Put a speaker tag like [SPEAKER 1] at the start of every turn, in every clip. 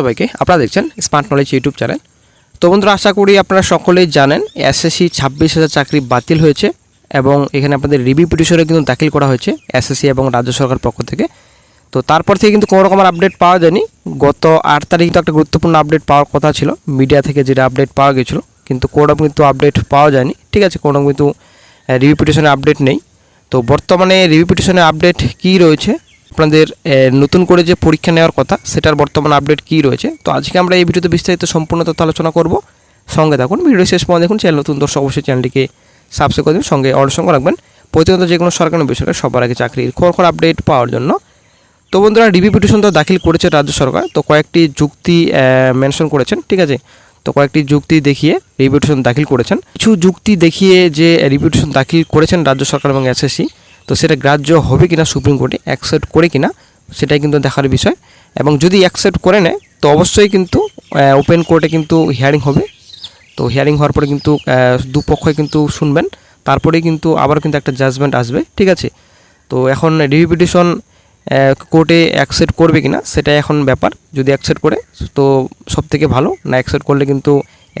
[SPEAKER 1] সবাইকে আপনারা দেখছেন স্মার্ট নলেজ ইউটিউব চ্যানেল তো বন্ধুরা, আশা করি আপনারা সকলেই জানেন এসএসসি ছাব্বিশ হাজার চাকরি বাতিল হয়েছে এবং এখানে আপনাদের রিভিউ পিটিশনে কিন্তু দাখিল করা হয়েছে এসএসসি এবং রাজ্য সরকার পক্ষ থেকে। তো তারপর থেকে কিন্তু কোনো রকমের আপডেট পাওয়া যায়নি। গত আট তারিখ তো একটা গুরুত্বপূর্ণ আপডেট পাওয়ার কথা ছিল। মিডিয়া থেকে যেটা আপডেট পাওয়া গেছিল, কিন্তু কোনো কিন্তু আপডেট পাওয়া যায়নি। ঠিক আছে, কোনো কিন্তু রিভিউ পিটিশনে আপডেট নেই। তো বর্তমানে রিভিউ পিটিশনের আপডেট কী রয়েছে? আপনাদের নতুন করে যে পরীক্ষা নেওয়ার কথা, সেটার বর্তমান আপডেট কী রয়েছে? তো আজকে আমরা এই ভিডিওতে বিস্তারিত সম্পূর্ণ তথ্য আলোচনা করব। সঙ্গে থাকুন ভিডিও শেষ পর্যন্ত দেখুন, চ্যানেল নতুন দর্শক অবশ্যই চ্যানেলটিকে সাবস্ক্রাইব করে দেবেন, সঙ্গে অল সঙ্গে রাখবেন। প্রতিনিয়ত যে কোনো সরকারি বেসরকারি সবার আগে চাকরির খবর আপডেট পাওয়ার জন্য। তো বন্ধুরা ডিবি পিটিশন তো দাখিল করেছে রাজ্য সরকার, তো কয়েকটি যুক্তি মেনশন করেছেন, ঠিক আছে? তো কয়েকটি যুক্তি দেখিয়ে রিপিটিশন দাখিল করেছেন। কিছু যুক্তি দেখিয়ে যে রিপিটিশন দাখিল করেছেন রাজ্য সরকার এবং এসএসসি তো সেটা গ্রাহ্য হবে কিনা সুপ্রিম কোর্টে অ্যাকসেপ্ট করে কিনা, সেটাই কিন্তু দেখার বিষয়। এবং যদি অ্যাকসেপ্ট করে নেয়, তো অবশ্যই কিন্তু ওপেন কোর্টে কিন্তু হিয়ারিং হবে। তো হিয়ারিং হওয়ার পরে কিন্তু দুপক্ষই কিন্তু শুনবেন। তারপরে কিন্তু আবার কিন্তু একটা জাজমেন্ট আসবে, ঠিক আছে? তো এখন রিভিউ পিটিশন কোর্টে অ্যাকসেপ্ট করবে কিনা সেটা এখন ব্যাপার। যদি অ্যাকসেপ্ট করে, তো সব থেকে ভালো। না অ্যাকসেপ্ট করলে কিন্তু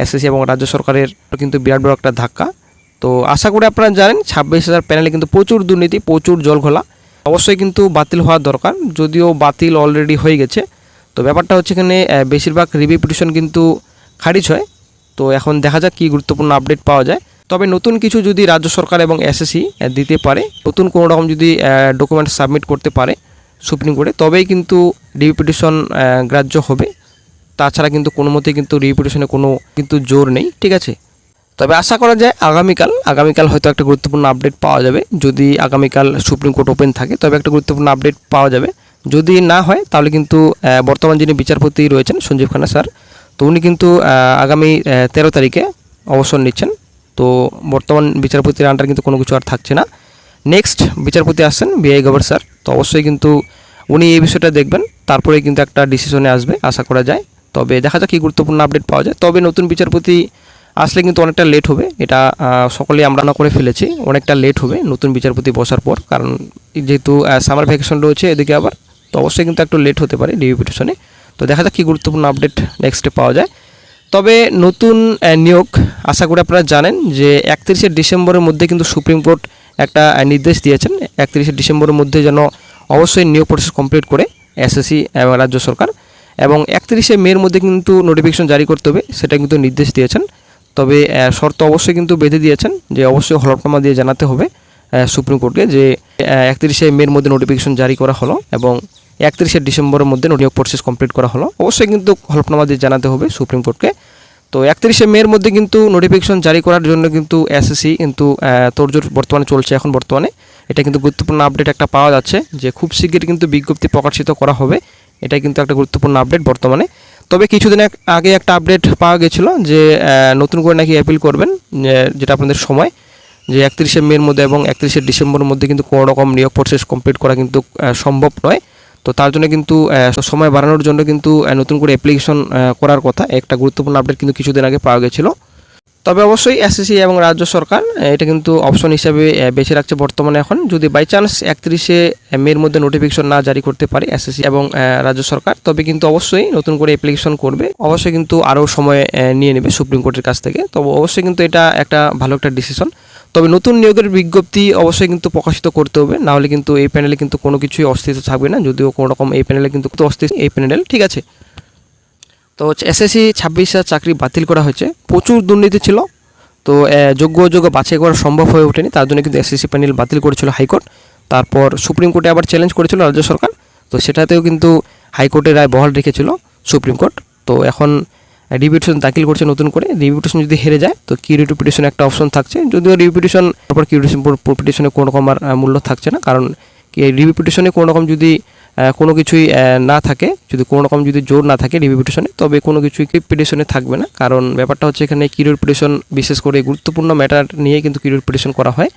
[SPEAKER 1] এসএসসি এবং রাজ্য সরকারের কিন্তু বিরাট বড় একটা ধাক্কা। তো আশা করি আপনারা জানেন, ছাব্বিশ হাজার প্যানেলে কিন্তু প্রচুর দুর্নীতি, প্রচুর জল ঘোলা অবশ্যই কিন্তু বাতিল হওয়ার দরকার, যদিও বাতিল অলরেডি হয়ে গেছে। তো ব্যাপারটা হচ্ছে এখানে বেশিরভাগ রিভিউ পিটিশন কিন্তু খারিজ হয়। তো এখন দেখা যাক কী গুরুত্বপূর্ণ আপডেট পাওয়া যায়। তবে নতুন কিছু যদি রাজ্য সরকার এবং এসএসসি দিতে পারে, নতুন কোনো রকম যদি ডকুমেন্ট সাবমিট করতে পারে সুপ্রিম কোর্টে, তবেই কিন্তু রিভিউ পিটিশন গ্রাহ্য হবে। তাছাড়া কিন্তু কোনো মতেই কিন্তু রিভিউ পিটিশনে কোনো কিন্তু জোর নেই, ঠিক আছে? তবে আশা করা যায় আগামীকাল আগামীকাল হয়তো একটা গুরুত্বপূর্ণ আপডেট পাওয়া যাবে। যদি আগামীকাল সুপ্রিম কোর্ট ওপেন থাকে, তবে একটা গুরুত্বপূর্ণ আপডেট পাওয়া যাবে। যদি না হয়, তাহলে কিন্তু বর্তমান যিনি বিচারপতি রয়েছেন সঞ্জীব খান্না স্যার, তো উনি কিন্তু আগামী তেরো তারিখে অবসর নিচ্ছেন। তো বর্তমান বিচারপতির আন্ডার কিন্তু কোনো কিছু আর থাকছে না। নেক্সট বিচারপতি আসছেন বিআই গভর্নর স্যার, তো অবশ্যই কিন্তু উনি এই বিষয়টা দেখবেন। তারপরে কিন্তু একটা ডিসিশনে আসবে, আশা করা যায়। তবে দেখা যাক কী গুরুত্বপূর্ণ আপডেট পাওয়া যায়। তবে নতুন বিচারপতি আসলে কিন্তু অনেকটা লেট হবে। এটা সকলেই আমরা না করে ফেলেছি। অনেকটা লেট হবে নতুন বিচারপতি বসার পর। কারণ যেহেতু সামার ভ্যাকেশন রয়েছে এদিকে আবার, তো অবশ্যই কিন্তু একটু লেট হতে পারে ডিবি পিটিশনে তো দেখা যাক কী গুরুত্বপূর্ণ আপডেট নেক্সটে পাওয়া যায়। তবে নতুন নিয়োগ, আশা করি আপনারা জানেন যে একত্রিশে ডিসেম্বরের মধ্যে কিন্তু সুপ্রিম কোর্ট একটা নির্দেশ দিয়েছেন। একত্রিশে ডিসেম্বরের মধ্যে যেন অবশ্যই নিয়োগ প্রসেস কমপ্লিট করে এসএসসি এবং রাজ্য সরকার। এবং একত্রিশে মের মধ্যে কিন্তু নোটিফিকেশন জারি করতে হবে, সেটা কিন্তু নির্দেশ দিয়েছেন। তবে শর্ত অবশ্যই কিন্তু বেঁধে দিয়েছেন যে অবশ্যই হলফনামা দিয়ে জানাতে হবে সুপ্রিম কোর্টকে যে একত্রিশে মের মধ্যে নোটিফিকেশন জারি করা হলো এবং একত্রিশে ডিসেম্বরের মধ্যে নিয়োগ প্রসেস কমপ্লিট করা হলো। অবশ্যই কিন্তু হলফনামা দিয়ে জানাতে হবে সুপ্রিম কোর্টকে। তো একত্রিশে মের মধ্যে কিন্তু নোটিফিকেশন জারি করার জন্য কিন্তু এসএসসি কিন্তু তোড়জোড় বর্তমানে চলছে এখন বর্তমানে। এটা কিন্তু গুরুত্বপূর্ণ আপডেট একটা পাওয়া যাচ্ছে যে খুব শীঘ্রই কিন্তু বিজ্ঞপ্তি প্রকাশিত করা হবে। এটা কিন্তু একটা গুরুত্বপূর্ণ আপডেট বর্তমানে। তবে কিছুদিন আগে একটা আপডেট পাওয়া গেছিল যে নতুন করে নাকি অ্যাপিল করবেন যেটা আপনাদের সময়, যে একত্রিশে মের মধ্যে এবং একত্রিশে ডিসেম্বরের মধ্যে কিন্তু কোনো রকম নিয়োগ প্রসেস কমপ্লিট করা কিন্তু সম্ভব নয়। তো তার জন্য কিন্তু সময় বাড়ানোর জন্য কিন্তু নতুন করে অ্যাপ্লিকেশন করার কথা। একটা গুরুত্বপূর্ণ আপডেট কিন্তু কিছুদিন আগে পাওয়া গেছিল। তবে অবশ্যই এসএসসি এবং রাজ্য সরকার এটা কিন্তু অপশন হিসাবে বেছে রাখছে বর্তমানে এখন। যদি বাই চান্স একত্রিশে মের মধ্যে নোটিফিকেশন না জারি করতে পারে এসএসসি এবং রাজ্য সরকার, তবে কিন্তু অবশ্যই নতুন করে অ্যাপ্লিকেশন করবে। অবশ্যই কিন্তু আরও সময় নিয়ে নেবে সুপ্রিম কোর্টের কাছ থেকে। তবে অবশ্যই কিন্তু এটা একটা ভালো একটা ডিসিশন তবে নতুন নিয়োগের বিজ্ঞপ্তি অবশ্যই কিন্তু প্রকাশিত করতে হবে, নাহলে কিন্তু এই প্যানেলে কিন্তু কোনো কিছুই অস্তিত্ব থাকবে না, যদিও কোনো রকম এই প্যানেলে কিন্তু অস্তিত্ব, এই প্যানেল ঠিক আছে। তো এসএসসি ছাব্বিশ চাকরি বাতিল করা হয়েছে। প্রচুর দুর্নীতি ছিল। তো যোগ্য অযোগ্য বাছাই করা সম্ভব হয়ে ওঠেনি। তার জন্য কিন্তু এসএসসি প্যানেল বাতিল করেছিল হাইকোর্ট। তারপর সুপ্রিম কোর্টে আবার চ্যালেঞ্জ করেছিল রাজ্য সরকার। তো সেটাতেও কিন্তু হাইকোর্টের রায় বহাল রেখেছিল সুপ্রিম কোর্ট। তো এখন রিপিটিশন দাখিল করছে নতুন করে। রিপিটিশন যদি হেরে যায়, তো কি রিপিটিশন একটা অপশন থাকছে। যদিও রিপিটিশন তারপর কি পিটিশনে কোনো রকম আর মূল্য থাকছে না। কারণ রিভিউ পিটিশনে কোনো রকম যদি কোনো কিছুই না থাকে। যদি কোনো রকম যদি জোর না থাকে রিভিউ পিটিশনে তবে কোনো কিছুই পিটিশনে থাকবে না। কারণ ব্যাপারটা হচ্ছে এখানে কিউরির পিটিশন বিশেষ করে গুরুত্বপূর্ণ ম্যাটার নিয়ে কিন্তু কিউরির পিটিশন করা হয়।